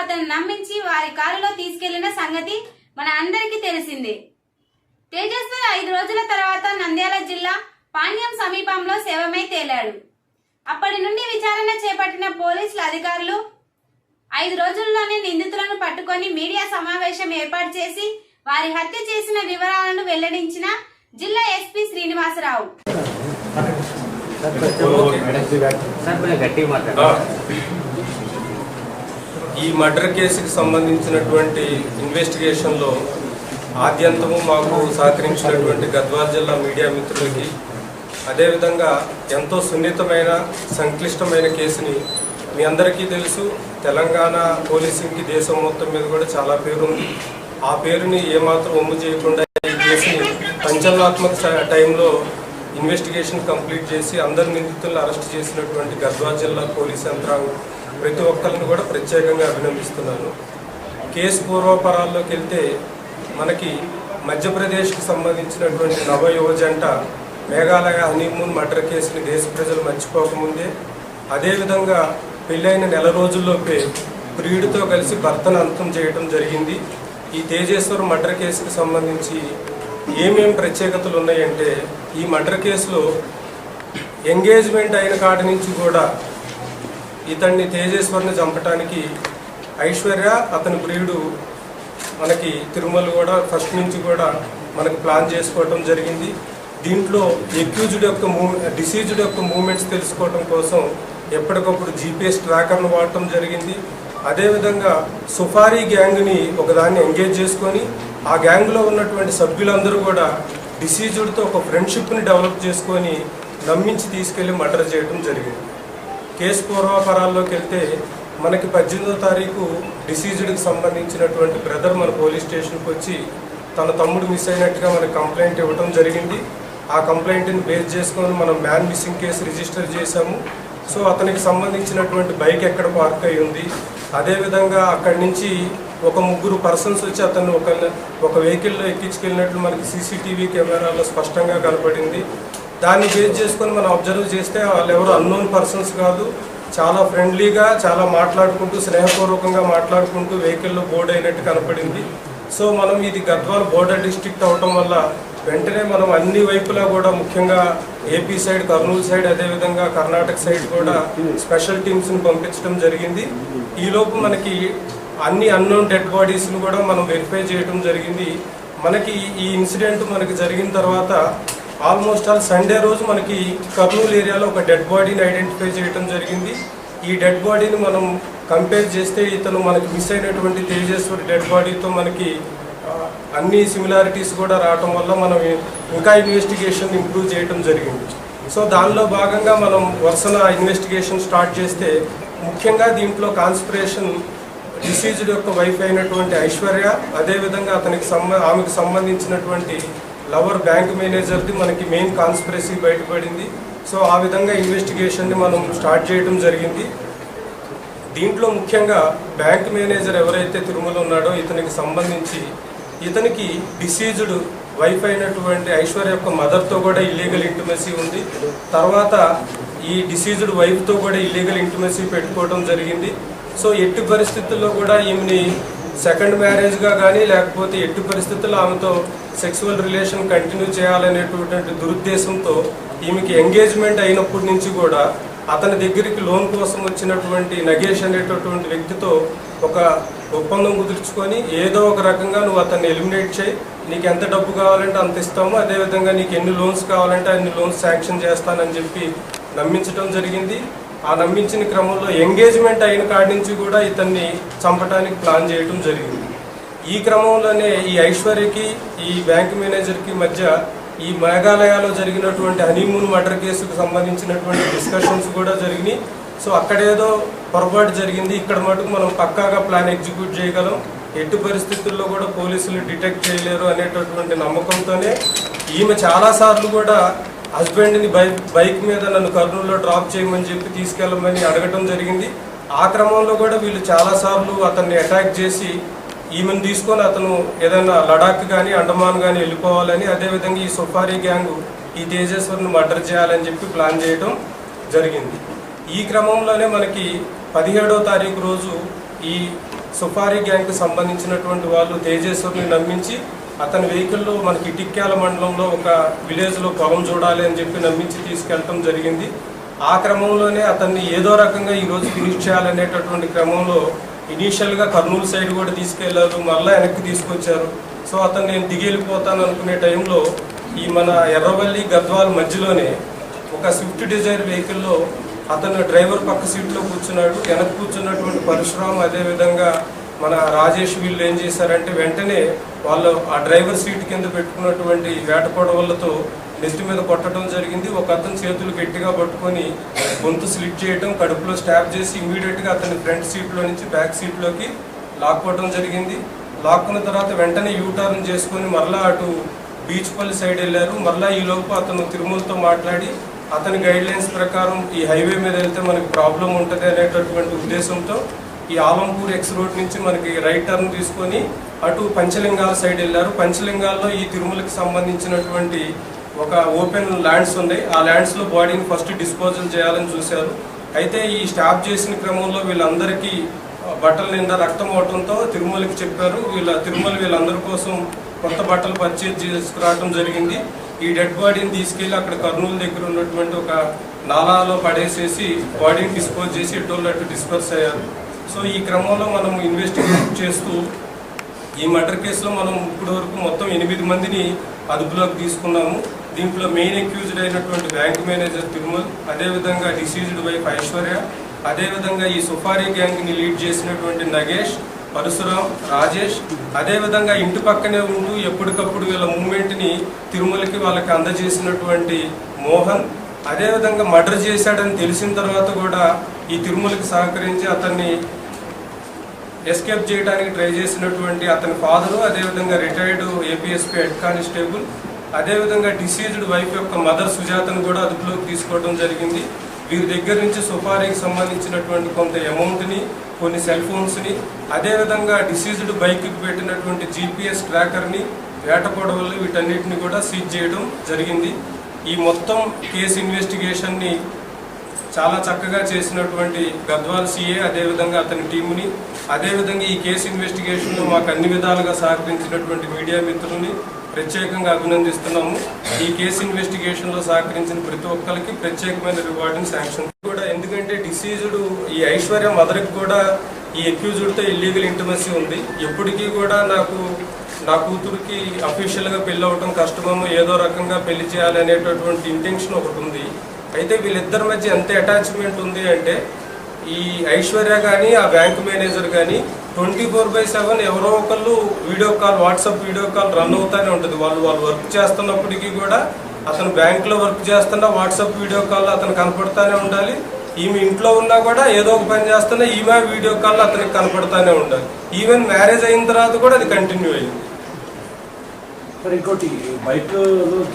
అతను నమ్మించి వారి కారులో తీసుకెళ్ళిన సంగతి మన అందరికీ తెలిసిందే. తేజస్వరి ఐదు రోజుల తర్వాత నంద్యాల జిల్లా పాణ్యం సమీపంలో శవమై తేలాడు. అప్పటి నుండి విచారణ చేపట్టిన పోలీసుల అధికారులు ఐదు రోజుల్లోనే నిందితులను పట్టుకొని మీడియా సమావేశం ఏర్పాటు చేసి వారి హత్య చేసిన వివరాలను వెల్లడించిన జిల్లా ఎస్పీ శ్రీనివాసరావు సార్ కొంచెం గట్టిగా ఆ, మాట్లాడారు ఈ మర్డర్ కేసుకి సంబంధించినటువంటి ఇన్వెస్టిగేషన్లో ఆద్యంతము మాకు సహకరించినటువంటి గద్వాల్ జిల్లా మీడియా మిత్రులకి అదేవిధంగా ఎంతో సున్నితమైన సంక్లిష్టమైన కేసుని మీ అందరికీ తెలుసు. తెలంగాణ పోలీసింగ్కి దేశం మొత్తం మీద కూడా చాలా పేరు ఉంది. ఆ పేరుని ఏమాత్రం ఒమ్ము చేయకుండా ఈ కేసుని పంచనాత్మక టైంలో ఇన్వెస్టిగేషన్ కంప్లీట్ చేసి అందరు నిందితులను అరెస్ట్ చేసినటువంటి గద్వాల్ జిల్లా పోలీస్ యంత్రాంగం ప్రతి ఒక్కరిని కూడా ప్రత్యేకంగా అభినందిస్తున్నాను. కేసు పూర్వపరాల్లోకి వెళ్తే మనకి మధ్యప్రదేశ్కి సంబంధించినటువంటి నవ యువ జంట మేఘాలయ హనీమూన్ మర్డర్ కేసుని దేశ ప్రజలు మర్చిపోకముందే అదేవిధంగా పెళ్ళైన నెల రోజుల్లోపే ప్రియుడితో కలిసి భర్తను అంతం చేయడం జరిగింది. ఈ తేజేశ్వర్ మర్డర్ కేసుకు సంబంధించి ఏమేం ప్రత్యేకతలు ఉన్నాయంటే ఈ మర్డర్ కేసులో ఎంగేజ్మెంట్ అయిన కాటి నుంచి కూడా ఇతన్ని తేజేశ్వర్ని చంపటానికి ఐశ్వర్య అతని ప్రియుడు మనకి తిరుమల కూడా ఫస్ట్ నుంచి కూడా మనకు ప్లాన్ చేసుకోవటం జరిగింది. దీంట్లో ఎక్యూజ్డ్ యొక్క మూవ్ డిసీజ్డ్ యొక్క మూమెంట్స్ తెలుసుకోవటం కోసం ఎప్పటికప్పుడు జీపీఎస్ ట్రాకర్ను వాడటం జరిగింది. అదేవిధంగా సుఫారీ గ్యాంగ్ని ఒకదాన్ని ఎంగేజ్ చేసుకొని ఆ గ్యాంగ్లో ఉన్నటువంటి సభ్యులందరూ కూడా డిసీజుడ్తో ఒక ఫ్రెండ్షిప్ని డెవలప్ చేసుకొని నమ్మించి తీసుకెళ్ళి మర్డర్ చేయడం జరిగింది. కేసు పూర్వాపరాల్లోకి వెళ్తే మనకి పద్దెనిమిదో తారీఖు డిసీజ్డ్కి సంబంధించినటువంటి బ్రదర్ మన పోలీస్ స్టేషన్కి వచ్చి తన తమ్ముడు మిస్ అయినట్టుగా మనకి కంప్లైంట్ ఇవ్వడం జరిగింది. ఆ కంప్లైంట్ని బేస్ చేసుకొని మనం మ్యాన్ మిస్సింగ్ కేసు రిజిస్టర్ చేశాము. సో అతనికి సంబంధించినటువంటి బైక్ ఎక్కడ పార్క్ అయి ఉంది? అదేవిధంగా అక్కడి నుంచి ఒక ముగ్గురు పర్సన్స్ వచ్చి అతన్ని ఒక ఒక వెహికల్లో ఎక్కించుకెళ్ళినట్లు మనకి సీసీటీవీ కెమెరాలో స్పష్టంగా కనపడింది. దాన్ని బేస్ చేసుకొని మనం అబ్జర్వ్ చేస్తే వాళ్ళు ఎవరు అన్నోన్ పర్సన్స్ కాదు. చాలా ఫ్రెండ్లీగా చాలా మాట్లాడుకుంటూ స్నేహపూర్వకంగా మాట్లాడుకుంటూ వెహికల్లో బోర్డ్ అయినట్టు కనపడింది. సో మనం ఇది గద్వాల్ బోర్డర్ డిస్ట్రిక్ట్ అవటం వల్ల వెంటనే మనం అన్ని వైపులా కూడా ముఖ్యంగా ఏపీ సైడ్ కర్నూలు సైడ్ అదేవిధంగా కర్ణాటక సైడ్ కూడా స్పెషల్ టీమ్స్ని పంపించడం జరిగింది. ఈలోపు మనకి అన్ని అన్నోన్ డెడ్ బాడీస్ని కూడా మనం వెరిఫై చేయడం జరిగింది. మనకి ఈ ఇన్సిడెంట్ మనకి జరిగిన తర్వాత ఆల్మోస్ట్ ఆల్ సండే రోజు మనకి కర్నూలు ఏరియాలో ఒక డెడ్ బాడీని ఐడెంటిఫై చేయడం జరిగింది. ఈ డెడ్ బాడీని మనం కంపేర్ చేస్తే ఇతను మనకి మిస్ అయినటువంటి తేజేశ్వరి డెడ్ బాడీతో మనకి అన్ని సిమిలారిటీస్ కూడా రావటం వల్ల మనం ఇంకా ఇన్వెస్టిగేషన్ ఇంప్రూవ్ చేయడం జరిగింది. సో దానిలో భాగంగా మనం వరుసన ఇన్వెస్టిగేషన్ స్టార్ట్ చేస్తే ముఖ్యంగా దీంట్లో కాన్స్పిరేషన్ డిసీజ్డ్ యొక్క వైఫ్ అయినటువంటి ఐశ్వర్య అదేవిధంగా అతనికి సంబ ఆమెకు సంబంధించినటువంటి లవర్ బ్యాంక్ మేనేజర్ది మనకి మెయిన్ కాన్స్పిరసీ బయటపడింది. సో ఆ విధంగా ఇన్వెస్టిగేషన్ని మనం స్టార్ట్ చేయడం జరిగింది. దీంట్లో ముఖ్యంగా బ్యాంక్ మేనేజర్ ఎవరైతే తిరుమల ఉన్నాడో ఇతనికి సంబంధించి ఇతనికి డిసీజ్డ్ వైఫ్ అయినటువంటి ఐశ్వర్య యొక్క మదర్తో కూడా ఇల్లీగల్ ఇంటిమసీ ఉంది. తర్వాత ఈ డిసీజ్డ్ వైఫ్తో కూడా ఇల్లీగల్ ఇంటిమసీ పెట్టుకోవడం జరిగింది. సో ఎట్టి పరిస్థితుల్లో కూడా ఈమెని సెకండ్ మ్యారేజ్గా కానీ లేకపోతే ఎట్టి పరిస్థితుల్లో ఆమెతో సెక్సువల్ రిలేషన్ కంటిన్యూ చేయాలనేటువంటి దురుద్దేశంతో ఈమెకి ఎంగేజ్మెంట్ అయినప్పటి నుంచి కూడా అతని దగ్గరికి లోన్ కోసం వచ్చినటువంటి నగేష్ అనేటటువంటి వ్యక్తితో ఒక ఒప్పందం కుదుర్చుకొని ఏదో ఒక రకంగా నువ్వు అతన్ని ఎలిమినేట్ చేయి నీకు ఎంత డబ్బు కావాలంటే అంత ఇస్తాము అదేవిధంగా నీకు ఎన్ని లోన్స్ కావాలంటే అన్ని లోన్స్ శాంక్షన్ చేస్తానని చెప్పి నమ్మించడం జరిగింది. ఆ నమ్మించిన క్రమంలో ఎంగేజ్మెంట్ అయిన కాడి నుంచి కూడా ఇతన్ని చంపడానికి ప్లాన్ చేయడం జరిగింది. ఈ క్రమంలోనే ఈ ఐశ్వర్యకి ఈ బ్యాంక్ మేనేజర్కి మధ్య ఈ మేఘాలయాలో జరిగినటువంటి హనీమూన్ మర్డర్ కేసుకు సంబంధించినటువంటి డిస్కషన్స్ కూడా జరిగినాయి. సో అక్కడేదో పొరపాటు జరిగింది. ఇక్కడ మటుకు మనం పక్కాగా ప్లాన్ ఎగ్జిక్యూట్ చేయగలం. ఎట్టి పరిస్థితుల్లో కూడా పోలీసులు డిటెక్ట్ చేయలేరు అనేటటువంటి నమ్మకంతోనే ఈమె చాలాసార్లు కూడా హస్బెండ్ని బైక్ బైక్ మీద నన్ను కర్నూలులో డ్రాప్ చేయమని చెప్పి తీసుకెళ్ళమని అడగటం జరిగింది. ఆ క్రమంలో కూడా వీళ్ళు చాలాసార్లు అతన్ని అటాక్ చేసి ఈమెను తీసుకొని అతను ఏదైనా లడాక్ కానీ అండమాన్ కానీ వెళ్ళిపోవాలని అదేవిధంగా ఈ సుఫారీ గ్యాంగ్ ఈ తేజేశ్వర్ని మర్డర్ చేయాలని చెప్పి ప్లాన్ చేయడం జరిగింది. ఈ క్రమంలోనే మనకి పదిహేడో తారీఖు రోజు ఈ సుఫారీ గ్యాంగ్కి సంబంధించినటువంటి వాళ్ళు తేజేశ్వర్ని నమ్మించి అతని వెహికల్లో మనకి ఇటిక్యాల మండలంలో ఒక విలేజ్లో పొలం చూడాలి అని చెప్పి నమ్మించి తీసుకెళ్ళటం జరిగింది. ఆ క్రమంలోనే అతన్ని ఏదో రకంగా ఈరోజు ఫినిష్ చేయాలనేటటువంటి క్రమంలో ఇనీషియల్గా కర్నూలు సైడ్ కూడా తీసుకెళ్ళారు మళ్ళీ వెనక్కి తీసుకొచ్చారు. సో అతను నేను దిగి వెళ్ళిపోతాను అనుకునే టైంలో ఈ మన ఎర్రవల్లి గద్వాల్ మధ్యలోనే ఒక స్విఫ్ట్ డిజైర్ వెహికల్లో అతను డ్రైవర్ పక్క సీట్లో కూర్చున్నాడు. వెనక్కి కూర్చున్నటువంటి పరశురామ్ అదేవిధంగా మన రాజేష్ వీళ్ళు ఏం చేశారంటే వెంటనే వాళ్ళు ఆ డ్రైవర్ సీట్ కింద పెట్టుకున్నటువంటి వేట పొడవలతో నెస్ట్ మీద కొట్టడం జరిగింది. ఒక అతను చేతులు గట్టిగా పట్టుకొని గొంతు స్లిట్ చేయడం కడుపులో స్టాప్ చేసి ఇమీడియట్గా అతని ఫ్రంట్ సీట్లో నుంచి బ్యాక్ సీట్లోకి లాక్కోవడం జరిగింది. లాక్కున్న తర్వాత వెంటనే యూటర్న్ చేసుకొని మరలా అటు బీచ్పల్లి సైడ్ వెళ్ళారు. మరలా ఈ లోపు అతను తిరుమలతో మాట్లాడి అతని గైడ్ లైన్స్ ప్రకారం ఈ హైవే మీద వెళ్తే మనకి ప్రాబ్లం ఉంటుంది అనేటటువంటి ఉద్దేశంతో ఈ ఆలంపూర్ ఎక్స్ రోడ్ నుంచి మనకి రైట్ టర్న్ తీసుకొని అటు పంచలింగాల సైడ్ వెళ్ళారు. పంచలింగాల్లో ఈ తిరుమలకి సంబంధించినటువంటి ఒక ఓపెన్ ల్యాండ్స్ ఉన్నాయి. ఆ ల్యాండ్స్లో బాడీని ఫస్ట్ డిస్పోజల్ చేయాలని చూశారు. అయితే ఈ స్టాప్ చేసిన క్రమంలో వీళ్ళందరికీ బట్టల నిండా రక్తం అవటంతో తిరుమలకి చెప్పారు. వీళ్ళ తిరుమల వీళ్ళందరి కోసం కొత్త బట్టలు పర్చేజ్ చేసుకురావడం జరిగింది. ఈ డెడ్ బాడీని తీసుకెళ్ళి అక్కడ కర్నూలు దగ్గర ఉన్నటువంటి ఒక నాలాలో పడేసేసి బాడీని డిస్పోజ్ చేసి ఎటోళ్ళు డిస్పర్స్ అయ్యారు. సో ఈ క్రమంలో మనం ఇన్వెస్టిగేట్ చేస్తూ ఈ మర్డర్ కేసులో మనం ఇప్పటివరకు మొత్తం ఎనిమిది మందిని అదుపులోకి తీసుకున్నాము. దీంట్లో మెయిన్ అక్యూజ్డ్ అయినటువంటి బ్యాంక్ మేనేజర్ తిరుమల్ అదేవిధంగా డిసీజ్డ్ వైఫ్ ఐశ్వర్య అదేవిధంగా ఈ సుఫారీ గ్యాంగ్ని లీడ్ చేసినటువంటి నగేష్ పరశురాం రాజేష్ అదేవిధంగా ఇంటి పక్కనే ఉంటూ ఎప్పటికప్పుడు వీళ్ళ మూమెంట్ని తిరుమలకి వాళ్ళకి అందజేసినటువంటి మోహన్ అదేవిధంగా మర్డర్ చేశాడని తెలిసిన తర్వాత కూడా ఈ తిరుమలకి సహకరించి అతన్ని ఎస్కేప్ చేయడానికి ట్రై చేసినటువంటి అతని ఫాదరు అదేవిధంగా రిటైర్డ్ ఏపీఎస్పీ హెడ్ కానిస్టేబుల్ అదేవిధంగా డిసీజ్డ్ వైఫ్ యొక్క మదర్ సుజాతను కూడా అదుపులోకి తీసుకోవడం జరిగింది. వీరి దగ్గర నుంచి సుపారీకి సంబంధించినటువంటి కొంత అమౌంట్ని కొన్ని సెల్ ఫోన్స్ని అదేవిధంగా డిసీజ్డ్ బైక్కి పెట్టినటువంటి జీపీఎస్ ట్రాకర్ని వేట పొడవలు వీటన్నిటిని కూడా సీజ్ చేయడం జరిగింది. ఈ మొత్తం కేసు ఇన్వెస్టిగేషన్ని చాలా చక్కగా చేసినటువంటి గద్వాల్ సీఏ అదేవిధంగా అతని టీముని అదేవిధంగా ఈ కేసు ఇన్వెస్టిగేషన్లో మాకు అన్ని విధాలుగా సహకరించినటువంటి మీడియా మిత్రుల్ని ప్రత్యేకంగా అభినందిస్తున్నాము. ఈ కేసు ఇన్వెస్టిగేషన్లో సహకరించిన ప్రతి ఒక్కరికి ప్రత్యేకమైన రివార్డుని శాంక్షన్ కూడా. ఎందుకంటే డిసీజుడు ఈ ఐశ్వర్య మదర్కి కూడా ఈ అక్యూజ్డ్తో ఇల్లీగల్ ఇంటిమసీ ఉంది. ఎప్పటికీ కూడా నాకు నా కూతురికి అఫీషియల్గా పెళ్ళి అవ్వటం కష్టమేమో ఏదో రకంగా పెళ్ళి చేయాలి అనేటటువంటి ఇంటెన్షన్ ఒకటి ఉంది. అయితే వీళ్ళిద్దరి మధ్య ఎంత అటాచ్మెంట్ ఉంది అంటే ఈ ఐశ్వర్య కానీ ఆ బ్యాంక్ మేనేజర్ కానీ ట్వంటీ ఫోర్ బై సెవెన్ ఎవరో ఒకళ్ళు video call WhatsApp video call run అవుతానే ఉంటుంది. వాళ్ళు వాళ్ళు వర్క్ చేస్తున్నప్పటికీ కూడా అతను బ్యాంక్లో వర్క్ చేస్తున్నా వాట్సాప్ వీడియో కాల్ అతను కనపడతానే ఉండాలి. ఈమె ఇంట్లో ఉన్నా కూడా ఏదో ఒక పని చేస్తున్నా ఈమె వీడియో కాల్ అతనికి కనపడతానే ఉండాలి. ఈవెన్ మ్యారేజ్ అయిన తర్వాత కూడా అది కంటిన్యూ అయ్యింది. సార్ ఇంకోటి బైక్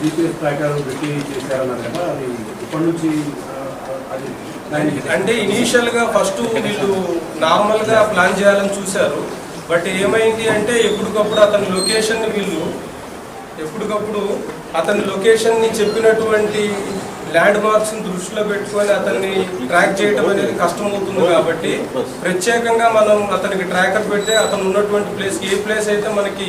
జీపీఎస్ ట్రాకర్ పెట్టి చేశారన్నారు కదా అది ఇప్పటి నుంచి అది అంటే ఇనీషియల్గా ఫస్ట్ వీళ్ళు నార్మల్గా ప్లాన్ చేయాలని చూశారు. బట్ ఏమైంది అంటే ఎప్పటికప్పుడు అతని లొకేషన్ వీళ్ళు ఎప్పటికప్పుడు అతని లొకేషన్ని చెప్పినటువంటి ల్యాండ్ మార్క్స్ దృష్టిలో పెట్టుకొని అతన్ని ట్రాక్ చేయడం అనేది కష్టం అవుతుంది కాబట్టి ప్రత్యేకంగా మనం అతనికి ట్రాకర్ పెడితే అతను ఉన్నటువంటి ప్లేస్ ఏ ప్లేస్ అయితే మనకి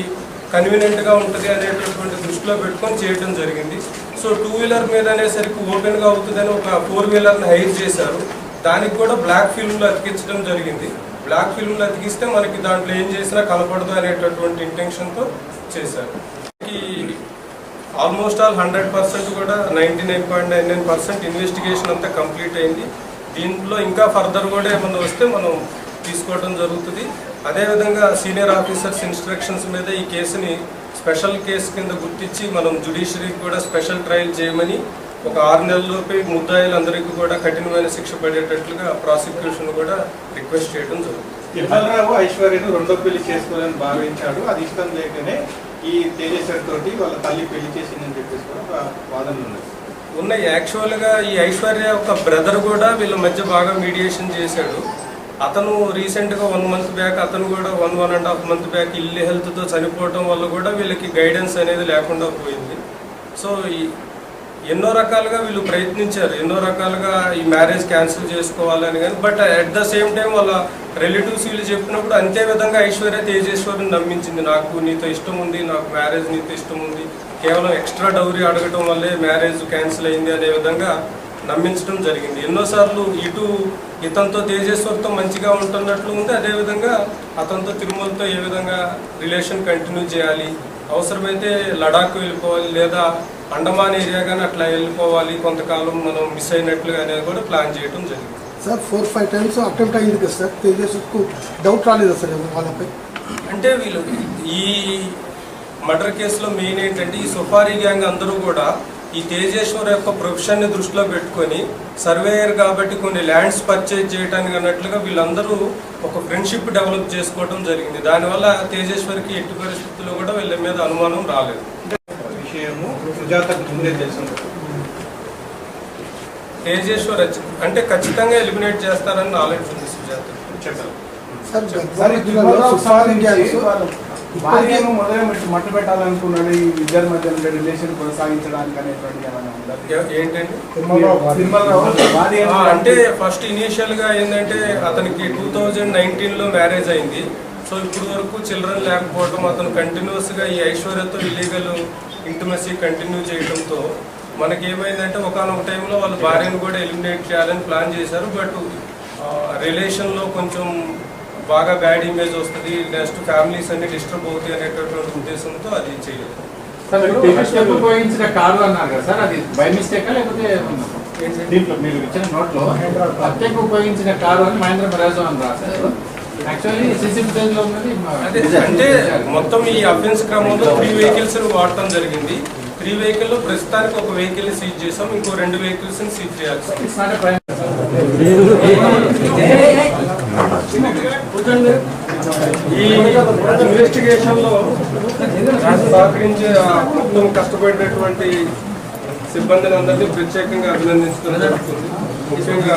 కన్వీనియంట్గా ఉంటుంది అనేటటువంటి దృష్టిలో పెట్టుకొని చేయడం జరిగింది. సో టూ వీలర్ మీద అనేసరికి ఓపెన్గా అవుతుందని ఒక ఫోర్ వీలర్ని హైర్ చేశారు. దానికి కూడా బ్లాక్ ఫిల్మ్లు అతికించడం జరిగింది. బ్లాక్ ఫిల్మ్లు అతికిస్తే మనకి దాంట్లో ఏం చేసినా కనపడదు అనేటటువంటి ఇంటెన్షన్తో చేశారు. ఈ ఆల్మోస్ట్ ఆల్ హండ్రెడ్ పర్సెంట్ కూడా ninety nine point nine nine percent investigation అంతా కంప్లీట్ అయింది. దీంట్లో ఇంకా ఫర్దర్ కూడా ఏమన్నా వస్తే మనం తీసుకోవడం జరుగుతుంది. అదేవిధంగా సీనియర్ ఆఫీసర్స్ ఇన్స్ట్రక్షన్స్ మీద ఈ కేసుని స్పెషల్ కేసు కింద గుర్తించి మనం జుడిషియరీకి కూడా స్పెషల్ ట్రయల్ చేయమని ఒక ఆరు నెలల్లోపే ముద్దాయిలందరికీ కూడా కఠినమైన శిక్ష పడేటట్లుగా ప్రాసిక్యూషన్ కూడా రిక్వెస్ట్ చేయడం జరుగుతుంది. విఠలరావు ఐశ్వర్యను రెండో పెళ్ళి చేసుకోవాలని భావించాడు. అది ఇష్టం లేకనే ఈ తేజేశ్వరి తోటి వాళ్ళ తల్లి పెళ్ళి చేసిందని చెప్పేసి కూడా ఒక వాదన ఉన్నది. ఉన్నాయి. యాక్చువల్గా ఈ ఐశ్వర్య ఒక బ్రదర్ కూడా వీళ్ళ మధ్య బాగా మీడియేషన్ చేశాడు. అతను రీసెంట్గా వన్ మంత్ బ్యాక్ అతను కూడా one one and half month back ఇల్లు హెల్త్తో చనిపోవటం వల్ల కూడా వీళ్ళకి గైడెన్స్ అనేది లేకుండా పోయింది. సో ఈ ఎన్నో రకాలుగా వీళ్ళు ప్రయత్నించారు. ఎన్నో రకాలుగా ఈ మ్యారేజ్ క్యాన్సిల్ చేసుకోవాలని కానీ but at the same time వాళ్ళ రిలేటివ్స్ వీళ్ళు చెప్పినప్పుడు అంతే విధంగా ఐశ్వర్య తేజేశ్వరిని నమ్మించింది. నాకు నీతో ఇష్టం ఉంది నాకు మ్యారేజ్ నీతో ఇష్టం ఉంది. కేవలం ఎక్స్ట్రా డౌరీ అడగటం వల్లే మ్యారేజ్ క్యాన్సిల్ అయింది అనే విధంగా నమ్మించడం జరిగింది. ఎన్నోసార్లు ఇటు ఇతనితో తేజేశ్వర్తో మంచిగా ఉంటున్నట్లు ఉంది. అదేవిధంగా అతనితో తిరుమలతో ఏ విధంగా రిలేషన్ కంటిన్యూ చేయాలి? అవసరమైతే లడాక్ వెళ్ళిపోవాలి లేదా అండమాన్ ఏరియా కానీ అట్లా వెళ్ళిపోవాలి. కొంతకాలం మనం మిస్ అయినట్లుగా అనేది కూడా ప్లాన్ చేయడం జరిగింది. Sir four five times attempt అయింది కదా సార్? తేజస్కు డౌట్ రాలేదు సార్ వాళ్ళపై? అంటే వీళ్ళు ఈ మర్డర్ కేసులో మెయిన్ ఏంటంటే ఈ సుపారీ గ్యాంగ్ అందరూ కూడా ఈ తేజేశ్వర్ యొక్క ప్రొఫెషన్ని దృష్టిలో పెట్టుకొని సర్వేయర్ కాబట్టి కొన్ని ల్యాండ్స్ పర్చేజ్ చేయడానికి అన్నట్లుగా వీళ్ళందరూ ఒక ఫ్రెండ్షిప్ డెవలప్ చేసుకోవడం జరిగింది. దానివల్ల తేజేశ్వరికి ఎట్టి పరిస్థితుల్లో కూడా వీళ్ళ మీద అనుమానం రాలేదు. విషయము సుజాతకు ముందే తెలుసు తేజేశ్వర్ అంటే ఖచ్చితంగా ఎలిమినేట్ చేస్తారని నాలెడ్జ్ ఉంది సుజాత. చెప్పారు భార్యను మొదలు మట్టు పెట్టాలనుకున్నాడు ఈ ఇద్దరి మధ్య ఉండే రిలేషన్ కొనసాగించడానికి అనేటువంటి ఏమైనా ఉందా? ఏ- ఏంటండి? తిరుమలలో భార్య ఆ, అంటే ఫస్ట్ ఇనీషియల్గా ఏంటంటే అతనికి టూ థౌజండ్ నైన్టీన్లో మ్యారేజ్ అయింది. సో ఇప్పుడు వరకు చిల్డ్రన్ లేకపోవడం అతను కంటిన్యూస్గా ఈ ఐశ్వర్యతో ఇల్లీగల్ ఇంటిమసీ కంటిన్యూ చేయడంతో మనకి ఏమైందంటే ఒకనొక టైంలో వాళ్ళ భార్యను కూడా ఎలిమినేట్ చేయాలని ప్లాన్ చేశారు. బట్ రిలేషన్లో కొంచెం బాగా బ్యాడ్ ఇమేజ్ వస్తుంది నెక్స్ట్ ఫ్యామిలీస్ అన్ని డిస్టర్బ్ అవుతాయి అనేటటువంటి ఉద్దేశంతో అది చేయలేదు. సార్ హత్యకు ఉపయోగించిన కారు అన్నారు కదా సార్ అది బై మిస్టేక్ లేకపోతే? దీంట్లో మీరు ఇచ్చిన నోట్లో ఉపయోగించిన కారు అని మహేంద్ర అని రాశారు. అంటే మొత్తం ఈ అఫెన్స్ క్రమంలో త్రీ వెహికల్స్ వాడటం జరిగింది. త్రీ వెహికల్లో ప్రస్తుతానికి ఒక వెహికల్ సీజ్ చేసాం ఇంకో రెండు వెహికల్స్ సీజ్ చేయాల్సి crime. ఈ ఇన్వెస్టిగేషన్లో సహకరించే మొత్తం కష్టపడినటువంటి సిబ్బందిని అందరినీ ప్రత్యేకంగా అభినందించడం జరుగుతుంది. ముఖ్యంగా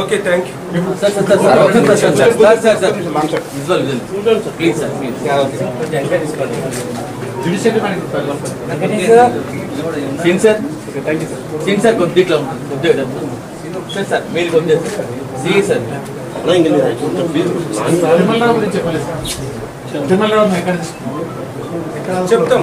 okay thank you sir sir sir sir sir sir sir visual visual please sir. Scene sir scene sir కొద్దిగా సార్ సార్ మీరు కొద్దిగా సీ సార్ ఎక్కడ చెప్తాం